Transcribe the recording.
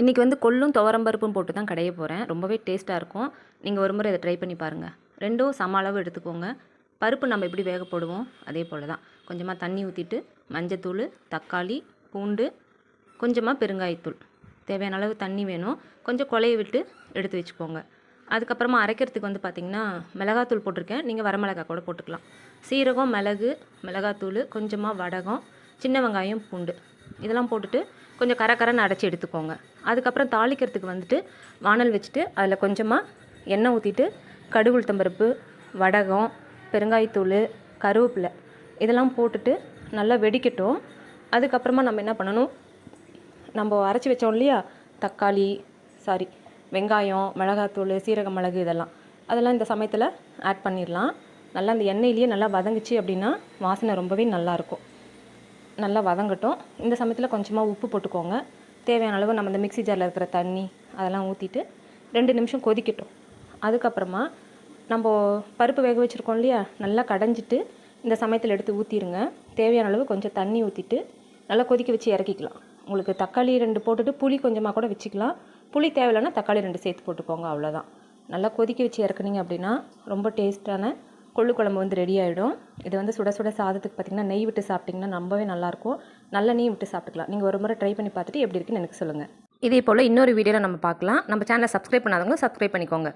இன்றைக்கி வந்து கொள்ளும் துவரம்பருப்பும் போட்டு தான் கடைய போகிறேன் ரொம்பவே டேஸ்ட்டாக இருக்கும். நீங்கள் ஒரு முறை இதை ட்ரை பண்ணி பாருங்கள் ரெண்டும் சம அளவு எடுத்துக்கோங்க. பருப்பு நம்ம எப்படி வேக போடுவோம்? அதே போல் தான். கொஞ்சமாக தண்ணி ஊற்றிட்டு மஞ்சத்தூள் தக்காளி பூண்டு கொஞ்சமாக பெருங்காயத்தூள். தேவையான அளவு தண்ணி வேணும். கொஞ்சம் கொலையை விட்டு எடுத்து வச்சுக்கோங்க. அதுக்கப்புறமா அரைக்கிறதுக்கு வந்து பார்த்திங்கன்னா மிளகாத்தூள் போட்டிருக்கேன். நீங்கள் வரமிளகா கூட போட்டுக்கலாம். சீரகம் மிளகு மிளகாத்தூள் கொஞ்சமாக வடகம் சின்ன வெங்காயம் பூண்டு. இதெல்லாம் போட்டுட்டு கொஞ்சம் கரக்கரன்னு அடைச்சி எடுத்துக்கோங்க. அதுக்கப்புறம் தாளிக்கிறதுக்கு வந்துட்டு வானல் வச்சுட்டு அதில் கொஞ்சமாக எண்ணெய் ஊற்றிட்டு கடுகு உளுத்தம்பருப்பு வடகம் பெருங்காயத்தூள் கருவேப்பிலை இதெல்லாம் போட்டுட்டு நல்லா வெடிக்கட்டும். அதுக்கப்புறமா நம்ம என்ன பண்ணணும்? நம்ம அரைச்சி வச்சோம் இல்லையா? தக்காளி சாரி வெங்காயம் மிளகாத்தூள் சீரக மிளகு இதெல்லாம். அதெல்லாம் இந்த சமயத்தில் ஆட் பண்ணிடலாம். நல்லா அந்த எண்ணெயிலேயே நல்லா வதங்குச்சு அப்படின்னா வாசனை ரொம்பவே நல்லாயிருக்கும் நல்லா வதங்கட்டும். இந்த சமயத்தில் கொஞ்சமாக உப்பு போட்டுக்கோங்க. தேவையான அளவு நம்ம இந்த மிக்ஸி ஜாரில் இருக்கிற தண்ணி அதெல்லாம் ஊற்றிட்டு ரெண்டு நிமிஷம் கொதிக்கட்டும். அதுக்கப்புறமா நம்ம பருப்பு வேக வச்சுருக்கோம் இல்லையா? நல்லா கடைஞ்சிட்டு இந்த சமயத்தில் எடுத்து ஊற்றிடுங்க தேவையான அளவு கொஞ்சம் தண்ணி ஊற்றிட்டு நல்லா கொதிக்க வச்சு இறக்கிக்கலாம். உங்களுக்கு தக்காளி ரெண்டு போட்டுட்டு புளி கொஞ்சமாக கூட வச்சுக்கலாம். புளி தேவையில்லைன்னா தக்காளி ரெண்டு சேர்த்து போட்டுக்கோங்க அவ்வளோதான் நல்லா கொதிக்க வச்சு இறக்குனீங்க அப்படின்னா ரொம்ப டேஸ்ட்டான கொள்ளு குழம்பு வந்து ரெடி ஆகிடும் இது வந்து சுட சுட சாதத்துக்கு பார்த்திங்கன்னா நெய் விட்டு சாப்பிட்டிங்கன்னா ரொம்பவே நல்லாயிருக்கும். நல்ல நெய் விட்டு சாப்பிட்டுக்கலாம். நீங்கள் ஒரு முறை ட்ரை பண்ணி பார்த்துட்டு எப்படி இருக்குன்னு எனக்கு சொல்லுங்கள் இதே போல் இன்னொரு வீடியோவில் நம்ம பார்க்கலாம். நம்ம சேனலை சப்ஸ்கிரைப் பண்ணாதவங்க சப்ஸ்கிரைப் பண்ணிக்கோங்க.